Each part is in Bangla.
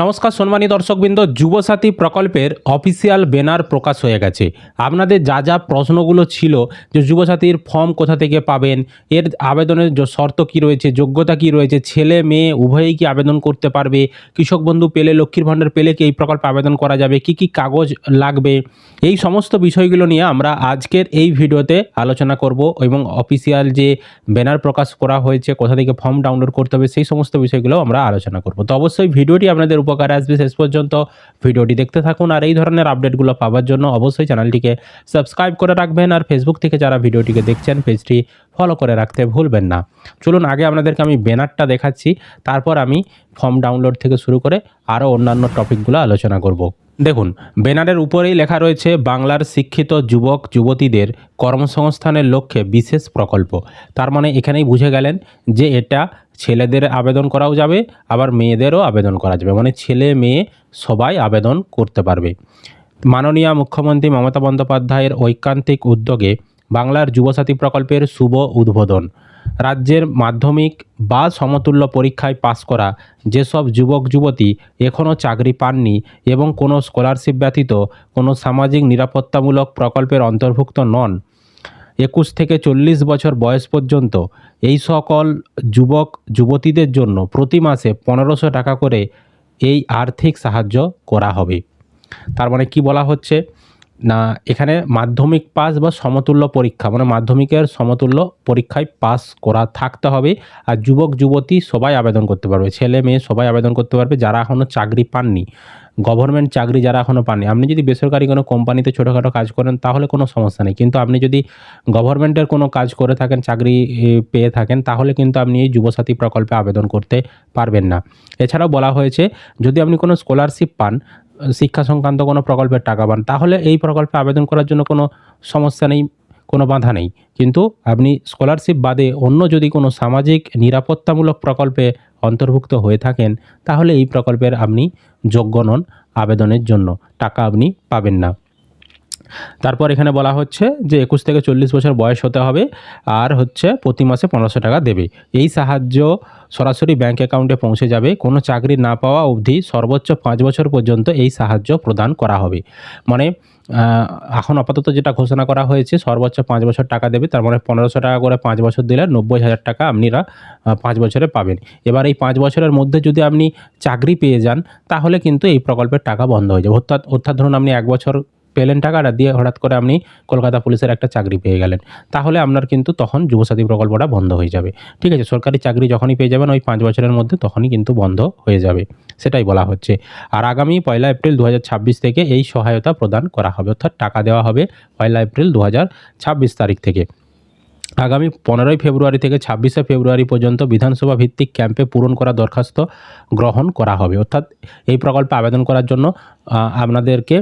নমস্কার সম্মানী দর্শকবৃন্দ, যুবসাথী প্রকল্পের অফিসিয়াল ব্যানার প্রকাশ হয়ে গেছে। আপনাদের যা যা প্রশ্নগুলো ছিল যে যুবসাথীর ফর্ম কোথা থেকে পাবেন, এর আবেদনের শর্ত কি রয়েছে, যোগ্যতা কি রয়েছে, ছেলে, মেয়ে, উভয়েই কি আবেদন করতে পারবে, কৃষক বন্ধু পেলে, লক্ষ্মীর ভাণ্ডার পেলে কি এই প্রকল্পে আবেদন করা যাবে, কি কি কাগজ লাগবে, এই সমস্ত বিষয়গুলো নিয়ে আমরা আজকের এই ভিডিওতে আলোচনা করব এবং অফিসিয়াল যে ব্যানার প্রকাশ করা হয়েছে, কোথা থেকে ফর্ম ডাউনলোড করতে হবে, সেই সমস্ত বিষয়গুলো আমরা আলোচনা করব। তো অবশ্যই ভিডিওটি আপনাদের উপকারে আসবে শেষ পর্যন্ত ভিডিওটি দেখতে থাকুন আর এই ধরনের আপডেটগুলো পাওয়ার জন্য অবশ্যই চ্যানেলটিকে সাবস্ক্রাইব করে রাখবেন আর ফেসবুক থেকে যারা ভিডিওটিকে দেখছেন, পেজটি ফলো করে রাখতে ভুলবেন না। চলুন, আগে আপনাদেরকে আমি ব্যানারটা দেখাচ্ছি, তারপর আমি ফর্ম ডাউনলোড থেকে শুরু করে আরও অন্যান্য টপিকগুলো আলোচনা করব। দেখুন, ব্যানারের উপরেই লেখা রয়েছে, বাংলার শিক্ষিত যুবক, যুবতীদের কর্মসংস্থানের লক্ষ্যে বিশেষ প্রকল্প। তার মানে এখানেই বুঝে গেলেন যে এটা ছেলেদের আবেদন করাও যাবে, আবার মেয়েদেরও আবেদন করা যাবে। মানে ছেলে, মেয়ে সবাই আবেদন করতে পারবে। মাননীয় মুখ্যমন্ত্রী মমতা বন্দ্যোপাধ্যায়ের ঐকান্তিক উদ্যোগে বাংলার যুবসাথী প্রকল্পের শুভ উদ্বোধন। রাজ্যের মাধ্যমিক বা সমতুল্য পরীক্ষায় পাশ করা যেসব যুবক, যুবতী এখনও চাকরি পাননি এবং কোনো স্কলারশিপ ব্যতীত কোনো সামাজিক নিরাপত্তামূলক প্রকল্পের অন্তর্ভুক্ত নন, একুশ থেকে চল্লিশ বছর বয়স পর্যন্ত এই সকল যুবক, যুবতীদের জন্য প্রতি মাসে পনেরোশো টাকা করে এই আর্থিক সাহায্য করা হবে। তার মানে কি বলা হচ্ছে? না, এখানে মাধ্যমিক পাস বা সমতুল্য পরীক্ষা মানে মাধ্যমিকের সমতুল্য পরীক্ষায় পাস করা থাকতে হবে। আর যুবক, যুবতী সবাই আবেদন করতে পারবে, ছেলে, মেয়ে সবাই আবেদন করতে পারবে যারা এখনও চাকরি পাননি। গভর্নমেন্ট চাকরি যারা এখনও পাননি, আপনি যদি বেসরকারি কোনো কোম্পানিতে ছোটোখাটো কাজ করেন তাহলে কোনো সমস্যা নেই। কিন্তু আপনি যদি গভর্নমেন্টের কোনো কাজ করে থাকেন, চাকরি পেয়ে থাকেন, তাহলে কিন্তু আপনি এই যুবসাথী প্রকল্পে আবেদন করতে পারবেন না। এছাড়াও বলা হয়েছে, যদি আপনি কোনো স্কলারশিপ পান শিক্ষা সংক্রান্ত কোনো প্রকল্পের টাকা পান, তাহলে এই প্রকল্পে আবেদন করার জন্য কোনো সমস্যা নেই, কোনো বাধা নেই। কিন্তু আপনি স্কলারশিপ বাদে অন্য যদি কোনো সামাজিক নিরাপত্তামূলক প্রকল্পে অন্তর্ভুক্ত হয়ে থাকেন, তাহলে এই প্রকল্পের আপনি যোগ্য নন আবেদনের জন্য। টাকা আপনি পাবেন না। তারপর এখানে বলা হচ্ছে যে একুশ থেকে চল্লিশ বছর বয়স হতে হবে আর হচ্ছে প্রতি মাসে পনেরোশো টাকা দেবে। এই সাহায্য সরাসরি ব্যাঙ্ক অ্যাকাউন্টে পৌঁছে যাবে। কোনো চাকরি না পাওয়া অবধি সর্বোচ্চ পাঁচ বছর পর্যন্ত এই সাহায্য প্রদান করা হবে। মানে এখন আপাতত যেটা ঘোষণা করা হয়েছে, সর্বোচ্চ পাঁচ বছর টাকা দেবে, তার মানে পনেরোশো টাকা করে পাঁচ বছর দিলে নব্বই হাজার টাকা আপনারা পাঁচ বছরে পাবেন। এবার এই পাঁচ বছরের মধ্যে যদি আপনি চাকরি পেয়ে যান, তাহলে কিন্তু এই প্রকল্পের টাকা বন্ধ হয়ে যাবে। অর্থাৎ অর্থাৎ ধরুন আপনি এক বছর পেলেন টাকাটা দিয়ে হঠাৎ করে আপনি কলকাতা পুলিশের একটা চাকরি পেয়ে গেলেন। তাহলে আপনার কিন্তু তখন যুবসাথী প্রকল্পটা বন্ধ হয়ে যাবে। ঠিক আছে, সরকারি চাকরি যখনই পেয়ে যাবেন ওই পাঁচ বছরের মধ্যে তখনই কিন্তু বন্ধ হয়ে যাবে। সেটাই বলা হচ্ছে। আর আগামী পয়লা এপ্রিল দু হাজার ছাব্বিশ থেকে এই সহায়তা প্রদান করা হবে। অর্থাৎ টাকা দেওয়া হবে পয়লা এপ্রিল দু হাজার ছাব্বিশ তারিখ থেকে। আগামী পনেরোই ফেব্রুয়ারি থেকে ছাব্বিশে ফেব্রুয়ারি পর্যন্ত বিধানসভা ভিত্তিক ক্যাম্পে পূরণ করা দরখাস্ত গ্রহণ করা হবে। অর্থাৎ এই প্রকল্পে আবেদন করার জন্য আপনাদেরকে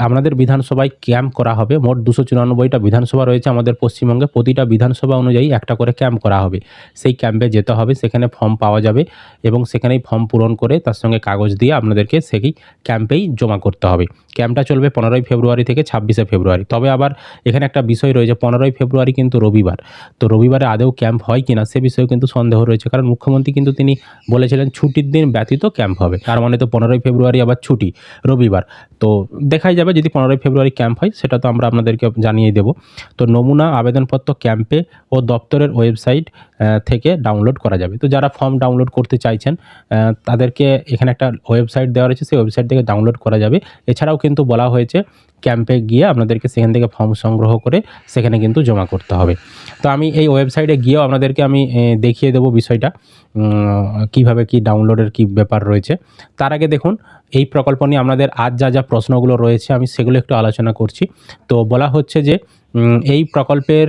আপনাদের বিধানসভায় ক্যাম্প করা হবে। মোট দুশো চুরানব্বইটা বিধানসভা রয়েছে আমাদের পশ্চিমবঙ্গে। প্রতিটা বিধানসভা অনুযায়ী একটা করে ক্যাম্প করা হবে। সেই ক্যাম্পে যেতে হবে, সেখানে ফর্ম পাওয়া যাবে এবং সেখানেই ফর্ম পূরণ করে তার সঙ্গে কাগজ দিয়ে আপনাদেরকে সেই ক্যাম্পেই জমা করতে হবে। ক্যাম্পটা চলবে পনেরোই ফেব্রুয়ারি থেকে ছাব্বিশে ফেব্রুয়ারি। তবে আবার এখানে একটা বিষয় রয়েছে, পনেরোই ফেব্রুয়ারি কিন্তু রবিবার। তো রবিবারে আদৌ ক্যাম্প হয় কিনা সে বিষয়ে কিন্তু সন্দেহ রয়েছে। কারণ মুখ্যমন্ত্রী কিন্তু তিনি বলেছিলেন ছুটির দিন ব্যতীত ক্যাম্প হবে। তার মানে তো পনেরোই ফেব্রুয়ারি আবার ছুটি। রবিবার। তো দেখাই যাবে যদি পনেরোই ফেব্রুয়ারি ক্যাম্প হয়, সেটা তো আমরা আপনাদেরকে জানিয়ে দেব। তো নমুনা আবেদনপত্র ক্যাম্পে ও দপ্তরের ওয়েবসাইট থেকে ডাউনলোড করা যাবে। তো যারা ফর্ম ডাউনলোড করতে চাইছেন তাদেরকে এখানে একটা ওয়েবসাইট দেওয়া রয়েছে, সেই ওয়েবসাইট থেকে ডাউনলোড করা যাবে। এছাড়াও কিন্তু বলা হয়েছে ক্যাম্পে গিয়ে আপনাদেরকে সেখান থেকে ফর্ম সংগ্রহ করে সেখানে কিন্তু জমা করতে হবে। তো আমি এই ওয়েবসাইটে গিয়েও আপনাদেরকে আমি দেখিয়ে দেবো বিষয়টা। কীভাবে কি ডাউনলোডের কি ব্যাপার রয়েছে। তার আগে দেখুন, এই প্রকল্প নিয়ে আমাদের আজ যা যা প্রশ্নগুলো রয়েছে, আমি সেগুলো একটু আলোচনা করছি। তো বলা হচ্ছে যে এই প্রকল্পের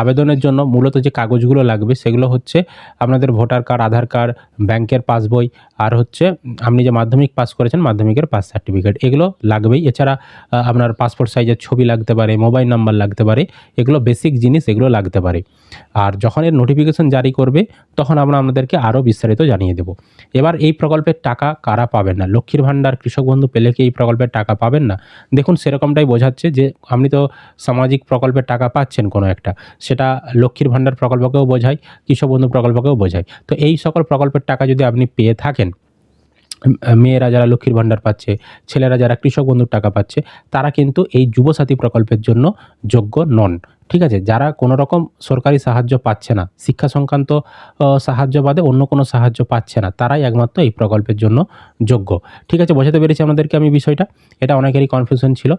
আবেদনের জন্য মূলত যে কাগজগুলো লাগবে সেগুলো হচ্ছে আপনাদের ভোটার কার্ড, আধার কার্ড, ব্যাংকের পাসবই আর হচ্ছে আপনি যে মাধ্যমিক পাস করেছেন মাধ্যমিকের পাস সার্টিফিকেট। এগুলো লাগবেই। এছাড়া আপনার পাসপোর্ট সাইজের ছবি লাগতে পারে, মোবাইল নাম্বার লাগতে পারে, এগুলো বেসিক জিনিস এগুলো লাগতে পারে। আর যখন এর নোটিফিকেশন জারি করবে, তখন আমরা আপনাদেরকে আরও বিস্তারিত জানিয়ে দেব। এবার এই প্রকল্পের টাকা কারা পাবেন না? লক্ষ্মীর ভাণ্ডার, কৃষক বন্ধু পেলে কি এই প্রকল্পের টাকা পাবেন না? দেখুন, সেরকমটাই বোঝাচ্ছে যে আপনি তো সামাজিক প্রকল্পের টাকা পাচ্ছেন কোনো একটা। সেটা লক্ষ্মীর ভাণ্ডার প্রকল্পকেও বোঝায়, কৃষক বন্ধু প্রকল্পকেও বোঝায়। তো এই সকল প্রকল্পের টাকা যদি আপনি পেয়ে থাকেন মেয়েরা যারা লক্ষ্মীর ভাণ্ডার পাচ্ছে, ছেলেরা যারা কৃষক বন্ধুর টাকা পাচ্ছে, তারা কিন্তু এই যুবসাথী প্রকল্পের জন্য যোগ্য নন। ঠিক আছে? যারা কোনো রকম সরকারি সাহায্য পাচ্ছে না, শিক্ষা সংক্রান্ত সাহায্য বাদে অন্য কোনো সাহায্য পাচ্ছে না, তারাই একমাত্র এই প্রকল্পের জন্য যোগ্য। ঠিক আছে? বোঝাতে পেরেছি আমাদেরকে আমি বিষয়টা। এটা অনেকেরই কনফিউশন ছিল।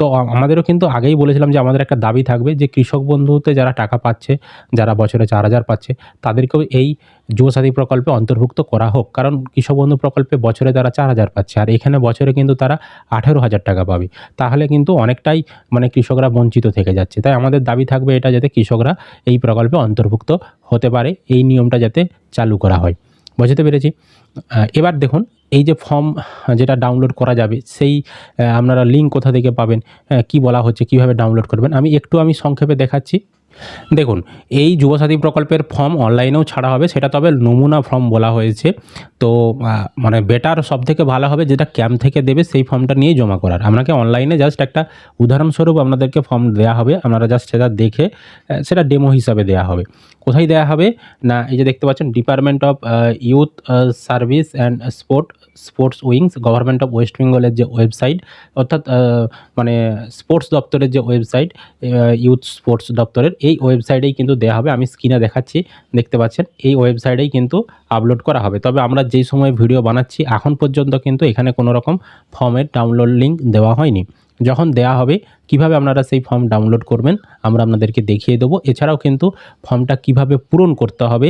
তো আমাদেরও কিন্তু আগেই বলেছিলাম যে আমাদের একটা দাবি থাকবে যে কৃষক বন্ধুতে যারা টাকা পাচ্ছে, যারা বছরে চার হাজার পাচ্ছে, তাদেরকেও এই যুবসাথী প্রকল্পে অন্তর্ভুক্ত করা হোক। কারণ কৃষক বন্ধু প্রকল্পে বছরে তারা চার হাজার পাচ্ছে, আর এখানে বছরে কিন্তু তারা আঠেরো হাজার টাকা পাবে। তাহলে কিন্তু অনেকটাই মানে কৃষকরা বঞ্চিত থেকে যাচ্ছে। তাই আমাদের দাবি থাকবে এটা যাতে কৃষকরা এই প্রকল্পে অন্তর্ভুক্ত হতে পারে, এই নিয়মটা যাতে চালু করা হয়। বুঝতে পেরেছি? এবার দেখুন, এই যে ফর্ম যেটা ডাউনলোড করা যাবে, সেই আপনারা লিঙ্ক কোথা থেকে পাবেন? কি বলা হচ্ছে, কীভাবে ডাউনলোড করবেন? আমি একটু আমি সংক্ষেপে দেখাচ্ছি। দেখুন, এই যুবসাথী প্রকল্পের ফর্ম অনলাইনেও ছাড়া হবে, সেটা তবে নমুনা ফর্ম বলা হয়েছে। তো মানে বেটার সব থেকে ভালো হবে যেটা ক্যাম্প থেকে দেবে সেই ফর্মটা নিয়ে জমা করার। আপনাকে অনলাইনে জাস্ট একটা উদাহরণস্বরূপ আপনাদেরকে ফর্ম দেওয়া হবে, আপনারা জাস্ট সেটা দেখে সেটা ডেমো হিসাবে দেওয়া হবে। কোথায় দেওয়া হবে? না, এই যে দেখতে পাচ্ছেন department of youth service and sport sports wings government of west বেঙ্গলের যে ওয়েবসাইট অর্থাৎ মানে স্পোর্টস দপ্তরের যে ওয়েবসাইট ইউথ স্পোর্টস দপ্তরের ওয়েবসাইটেই কিন্তু দেওয়া হবে। আমি স্ক্রিনে দেখাচ্ছি, দেখতে পাচ্ছেন? এই ওয়েবসাইটেই কিন্তু আপলোড করা হবে। তবে আমরা যেই সময় ভিডিও বানাচ্ছি, এখন পর্যন্ত কিন্তু এখানে কোনো রকম ফর্মের ডাউনলোড লিঙ্ক দেওয়া হয়নি। যখন দেওয়া হবে, কীভাবে আপনারা সেই ফর্ম ডাউনলোড করবেন, আমরা আপনাদেরকে দেখিয়ে দেবো। এছাড়াও কিন্তু ফর্মটা কীভাবে পূরণ করতে হবে,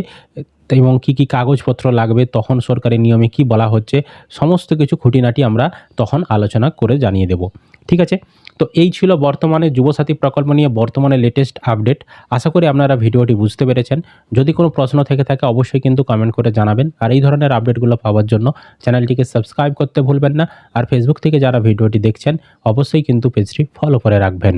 এবং কি কি কাগজপত্র লাগবে, তখন সরকারি নিয়মে কি বলা হচ্ছে, সমস্ত কিছু খুঁটিনাটি আমরা তখন আলোচনা করে জানিয়ে দেব। ঠিক আছে? তো এই ছিল বর্তমানে যুবসাথী প্রকল্প নিয়ে বর্তমানে লেটেস্ট আপডেট আশা করি আপনারা ভিডিওটি বুঝতে পেরেছেন। যদি কোনো প্রশ্ন থেকে থাকে, অবশ্যই কিন্তু কমেন্ট করে জানাবেন। আর এই ধরনের আপডেটগুলো পাওয়ার জন্য চ্যানেলটিকে সাবস্ক্রাইব করতে ভুলবেন না। আর ফেসবুক থেকে যারা ভিডিওটি দেখছেন, অবশ্যই কিন্তু পেজটি ফলো করে রাখবেন।